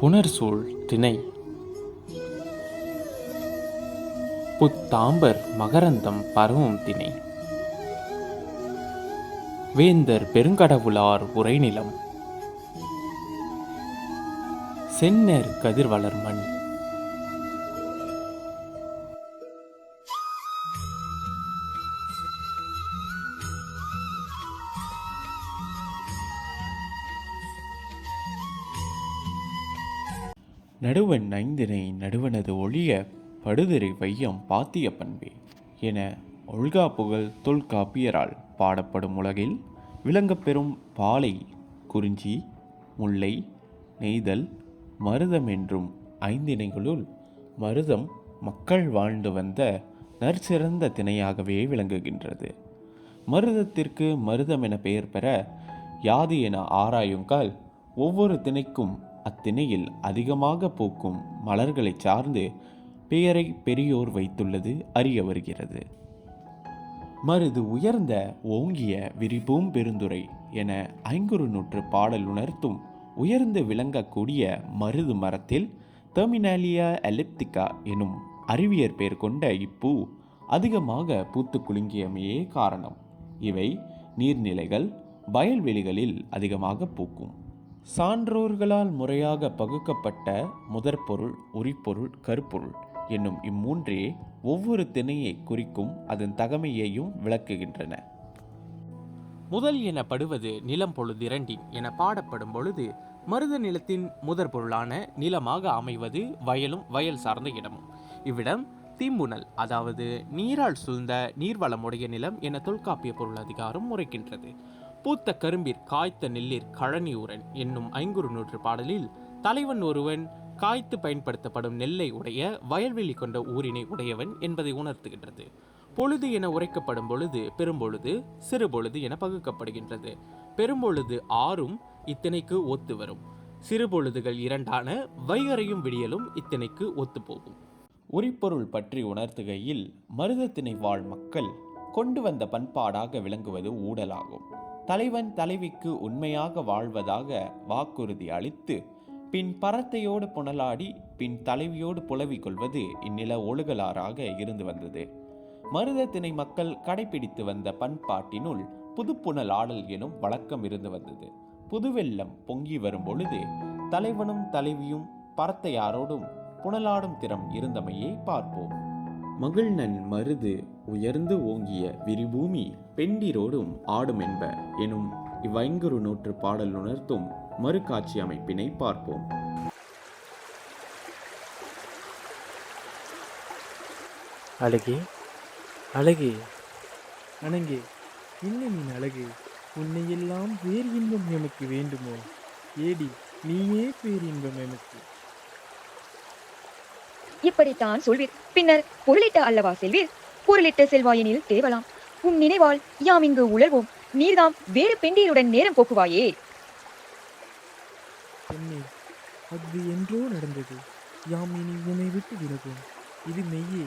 புனர்சூழ் திணை. புத்தாம்பர் மகரந்தம் பரவும் திணை. வேந்தர் பெருங்கடவுளார் உரைநிலம். சென்னேர் கதிர்வளர் மண் நடுவன் ஐந்தினை நடுவனது ஒழிய படுதிரை வையம் பாத்திய பண்பே என ஒல்கா புகழ் தொல்காப்பியரால் பாடப்படும் உலகில் விளங்கப்பெறும் பாலை குறிஞ்சி முல்லை நெய்தல் மருதம் என்றும் ஐந்திணைகளுள் மருதம் மக்கள் வாழ்ந்து வந்த நற்சிறந்த திணையாகவே விளங்குகின்றது. மருதத்திற்கு மருதம் என பெயர் பெற யாது என ஆராயுங்கால் ஒவ்வொரு திணைக்கும் அத்திணையில் அதிகமாக பூக்கும் மலர்களை சார்ந்து பெயரை பெரியோர் வைத்துள்ளது அறிய வருகிறது. மருது உயர்ந்த ஓங்கிய விரிபூம் பெருந்துரை என ஐங்குறு நூற்று பாடல் உணர்த்தும் உயர்ந்து விளங்கக்கூடிய மருது மரத்தில் டெர்மினாலியா எலிப்திகா எனும் அறிவியற் பெயர் கொண்ட இப்பூ அதிகமாக பூத்து குலுங்கியமையே காரணம். இவை நீர்நிலைகள் வயல்வெளிகளில் அதிகமாக பூக்கும். சான்றோர்களால் முறையாக பகுக்கப்பட்ட முதற்பொருள் உரிப்பொருள் கருப்பொருள் என்னும் இம்மூன்றே ஒவ்வொரு திணையை குறிக்கும் அதன் தகமையையும் விளக்குகின்றன. முதல் எனப்படுவது நிலம் பொழுதிரண்டின் என பாடப்படும் பொழுது மருத நிலத்தின் முதற் பொருளான நிலமாக அமைவது வயலும் வயல் சார்ந்த இடமும். இவ்விடம் தீம்புணல் அதாவது நீரால் சூழ்ந்த நீர்வளமுடைய நிலம் என தொல்காப்பிய பொருள் அதிகாரம் முறைக்கின்றது பூத்த கரும்பிற் காய்த்த நெல்லிற் கழனியூரன் என்னும் ஐங்குறு நூற்று பாடலில் தலைவன் ஒருவன் காய்த்து பயன்படுத்தப்படும் நெல்லை உடைய வயல்வெளி கொண்ட ஊரினை உடையவன் என்பதை உணர்த்துகின்றது. பொழுது என உரைக்கப்படும் பொழுது பெரும்பொழுது சிறுபொழுது என பகுக்கப்படுகின்றது. பெரும்பொழுது ஆறும் இத்தனைக்கு ஒத்து வரும். சிறுபொழுதுகள் இரண்டான வைகரையும் விடியலும் இத்தனைக்கு ஒத்துப்போகும் உரிப்பொருள் பற்றி உணர்த்துகையில் மருதத்திணை வாழ் மக்கள் கொண்டு வந்த பண்பாடாக விளங்குவது ஊடலாகும். தலைவன் தலைவிக்கு உண்மையாக வாழ்வதாக வாக்குறுதி அளித்து பின் பரத்தையோடு புனலாடி பின் தலைவியோடு புலவிக் கொள்வது இந்நில ஒழுகலாறாக இருந்து வந்தது. மருதத்திணை மக்கள் கடைபிடித்து வந்த பண்பாட்டினுள் புதுப்புணல் ஆடல் எனும் வழக்கம் இருந்து வந்தது. புதுவெள்ளம் பொங்கி வரும் பொழுது தலைவனும் தலைவியும் பரத்தையாரோடும் புனலாடும் திறம் இருந்தமையை பார்ப்போம். மகிழ்நன் மருது உயர்ந்து ஓங்கிய விரிபூமி பெண்டிரோடும் ஆடும் என்ப எனும் இவ்வைங்குறு நூற்று பாடல் உணர்த்தும் மறுகாட்சி அமைப்பினை பார்ப்போம். அழகே அழகே அணங்கே என்ன நீ அழகு உன்னை எல்லாம் வேறு இன்பம் எமக்கு வேண்டுமோ? ஏடி நீயே பேரின்பம் எமக்கு. இப்படித்தான் சொல்வீர். பின்னர் பொருளிட்ட அல்லவா செல்வீர்? பொருளிட்ட செல்வாயெனில் தேவலாம். உன் நினைவால் யாம் இங்கு உழல்வோம் நீர்தாம் வேறு பெண்டீருடன் நேரம் போக்குவாயே. பெண்ணே அது என்றோ நடந்தது. யாம் இனி உன்னை விட்டு விலகும் இது மெய்யே.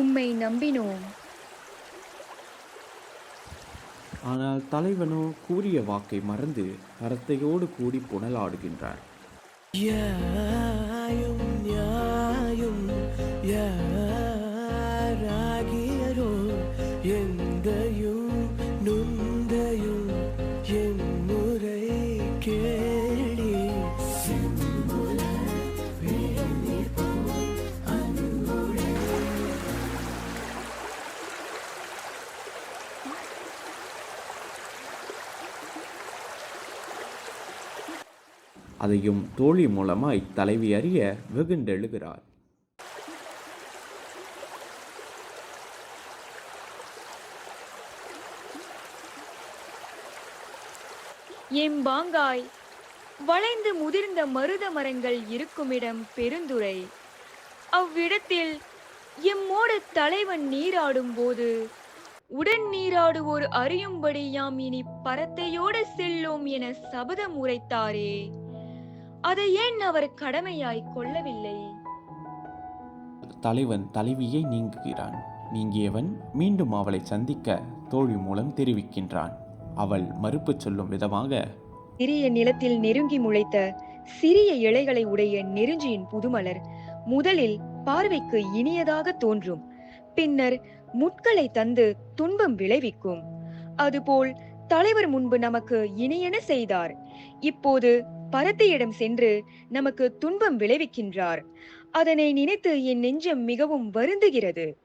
உம்மை நம்பினோம். ஆனால் தலைவனோ கூறிய வாக்கை மறந்து பரத்தையோடு கூடி புனலாடுகின்றார் யாயும் நியாயும் யாராகியரோ எந்தையும் அதையும் தோழி மூலமாய் தலைவி அறிய வெகுண்டெழுகிறார். எம்பாங்காய் வளைந்து முதிர்ந்த மருத மரங்கள் இருக்குமிடம் பெருந்துரை அவ்விடத்தில் எம்மோடு தலைவன் நீராடும் போது உடன் நீராடுவோர் அறியும்படி யாம் இனி பரத்தையோடு செல்லோம் என சபதம் உரைத்தாரே. அதை ஏன் அவர் கடமையாய் கொள்ளவில்லை? தலைவன் தலைவியை நீங்குகிறான். நீங்கியவன் மீண்டும் அவளை சந்திக்க தோழி மூலம் தெரிவிக்கின்றான். அவள் மறுப்பு சொல்லும் விதமாக சிறிய நிலத்தில் நெருங்கி முளைத்த சிறிய இலைகளை உடைய நெருஞ்சியின் புதுமலர் முதலில் பார்வைக்கு இனியதாக தோன்றும். பின்னர் முட்களை தந்து துன்பம் விளைவிக்கும். அதுபோல் தலைவர் முன்பு நமக்கு இனியன செய்தார். இப்போது பரத்தையிடம் சென்று நமக்கு துன்பம் விளைவிக்கின்றார். அதனை நினைத்து என் நெஞ்சம் மிகவும் வருந்துகிறது.